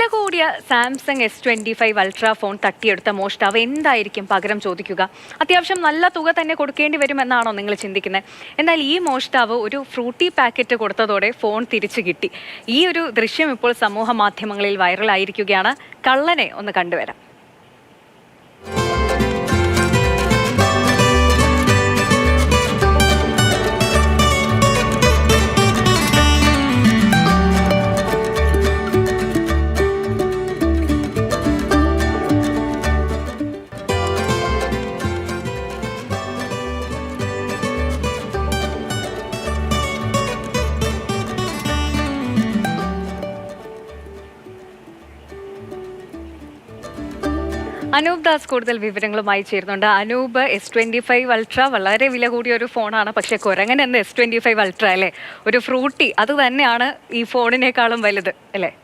വില കൂടിയ Samsung S twenty five ultra phone തട്ടിയെടുത്ത മോഷ്ടാവ് എന്തായിരിക്കും പകരം ചോദിക്കുക? അത്യാവശ്യം നല്ല തുക തന്നെ കൊടുക്കേണ്ടി വരുമെന്നാണോ നിങ്ങൾ ചിന്തിക്കുന്നത്? എന്നാൽ ഈ മോഷ്ടാവ് ഒരു ഫ്രൂട്ടി പാക്കറ്റ് കൊടുത്തതോടെ ഫോൺ തിരിച്ചു കിട്ടി. ഈ ഒരു ദൃശ്യം ഇപ്പോൾ സമൂഹ മാധ്യമങ്ങളിൽ വൈറലായിരിക്കുകയാണ് കള്ളനെ ഒന്ന് കണ്ടുവരാം. അനൂപ് ദാസ് കൂടുതൽ വിവരങ്ങളുമായി ചേരുന്നുണ്ട്. Anoop S twenty five ultra വളരെ വില കൂടിയ ഒരു ഫോണാണ്. പക്ഷെ കുരങ്ങൻ എന്ന് എസ് ട്വന്റി ഫൈവ് അൾട്ര അല്ലേ? ഒരു ഫ്രൂട്ടി. അത് തന്നെയാണ് ഈ ഫോണിനേക്കാളും വലുത് അല്ലേ?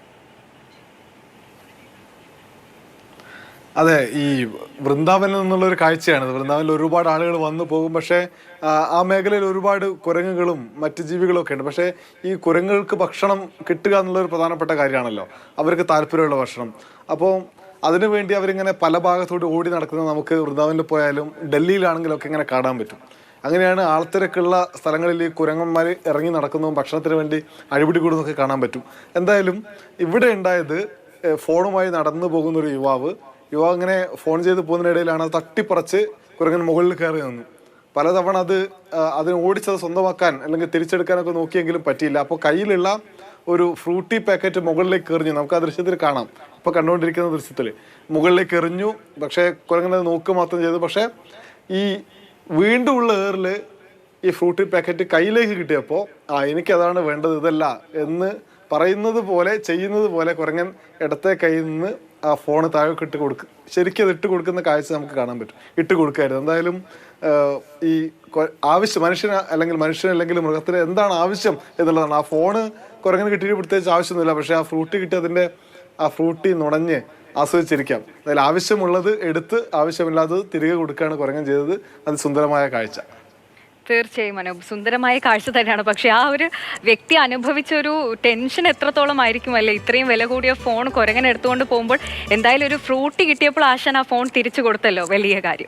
അതെ ഈ വൃന്ദാവനിൽ നിന്നുള്ള ഒരു കാഴ്ചയാണ്. വൃന്ദാവനിൽ ഒരുപാട് ആളുകൾ വന്നു പോകും. പക്ഷേ ആ, മേഖലയിൽ ഒരുപാട് കുരങ്ങുകളും മറ്റ് ജീവികളും ഒക്കെ ഉണ്ട്. പക്ഷേ ഈ കുരങ്ങുകൾക്ക് ഭക്ഷണം കിട്ടുക എന്നുള്ള ഒരു പ്രധാനപ്പെട്ട കാര്യമാണല്ലോ. അവർക്ക് താല്പര്യമുള്ള ഭക്ഷണം. അപ്പോൾ അതിനുവേണ്ടി അവരിങ്ങനെ പല ഭാഗത്തോട്ട് ഓടി നടക്കുന്നത് നമുക്ക് വൃന്ദാവനിൽ പോയാലും ഡൽഹിയിലാണെങ്കിലും ഒക്കെ ഇങ്ങനെ കാണാൻ പറ്റും. അങ്ങനെയാണ് ആൾത്തിരക്കുള്ള സ്ഥലങ്ങളിൽ ഈ കുരങ്ങന്മാർ ഇറങ്ങി നടക്കുന്നതും ഭക്ഷണത്തിന് വേണ്ടി അഴിപിടി കൂടുന്നതൊക്കെ കാണാൻ പറ്റും. എന്തായാലും ഇവിടെ ഉണ്ടായത് ഫോണുമായി നടന്നു പോകുന്ന ഒരു യുവാവ് യുവാവ് ഇങ്ങനെ ഫോൺ ചെയ്ത് പോകുന്നതിനിടയിലാണ് അത് തട്ടിപ്പറച്ച് കുരങ്ങൻ മുകളിൽ കയറി നിന്നു. പലതവണ അത് അതിന് ഓടിച്ചത് സ്വന്തമാക്കാൻ അല്ലെങ്കിൽ തിരിച്ചെടുക്കാനൊക്കെ നോക്കിയെങ്കിലും പറ്റിയില്ല. അപ്പോൾ കയ്യിലുള്ള ഒരു ഫ്രൂട്ടി പാക്കറ്റ് മുകളിലേക്ക് എറിഞ്ഞു നമുക്ക് ആ ദൃശ്യത്തിൽ കാണാം. ഇപ്പോൾ കണ്ടുകൊണ്ടിരിക്കുന്ന ദൃശ്യത്തിൽ മുകളിലേക്ക് എറിഞ്ഞു പക്ഷേ കുരങ്ങനെ നോക്ക് മാത്രം ചെയ്തു. പക്ഷേ ഈ വീണ്ടും ഉള്ള ഏറിൽ ഈ ഫ്രൂട്ട് പാക്കറ്റ് കയ്യിലേക്ക് കിട്ടിയപ്പോൾ ആ എനിക്കതാണ് വേണ്ടത് ഇതല്ല എന്ന് പറയുന്നത് പോലെ ചെയ്യുന്നത് പോലെ കുരങ്ങൻ ഇടത്തെ കയ്യിൽ നിന്ന് ആ ഫോൺ താഴേക്ക് ഇട്ട് കൊടുക്ക് ശരിക്കും അത് ഇട്ട് കൊടുക്കുന്ന കാഴ്ച നമുക്ക് കാണാൻ പറ്റും. ഇട്ട് കൊടുക്കായിരുന്നു. എന്തായാലും ഈ ആവശ്യം മനുഷ്യന് അല്ലെങ്കിൽ മനുഷ്യന് അല്ലെങ്കിൽ മൃഗത്തിന് എന്താണ് ആവശ്യം എന്നുള്ളതാണ്. ആ ഫോണ് കുരങ്ങന് കിട്ടിയിട്ട് പ്രത്യേകിച്ച് ആവശ്യമൊന്നുമില്ല. പക്ഷേ ആ ഫ്രൂട്ട് കിട്ടി അതിന്റെ ആ ഫ്രൂട്ടി നുണഞ്ഞ് ആസ്വദിച്ചിരിക്കാം. അതിൽ ആവശ്യമുള്ളത് എടുത്ത് ആവശ്യമില്ലാത്തത് തിരികെ കൊടുക്കുകയാണ് കുരങ്ങൻ ചെയ്തത്. അത് സുന്ദരമായ കാഴ്ച. തീർച്ചയായും അനൂപ് സുന്ദരമായ കാഴ്ച തന്നെയാണ്. പക്ഷെ ആ ഒരു വ്യക്തി അനുഭവിച്ച ഒരു ടെൻഷൻ എത്രത്തോളം ആയിരിക്കും? അല്ലേ? ഇത്രയും വില കൂടിയ ഫോൺ കുരങ്ങൻ എടുത്തുകൊണ്ട് പോകുമ്പോൾ എന്തായാലും ഒരു ഫ്രൂട്ടി കിട്ടിയപ്പോൾ ആശാൻ ആ ഫോൺ തിരിച്ചു കൊടുത്തല്ലോ. വലിയ കാര്യം.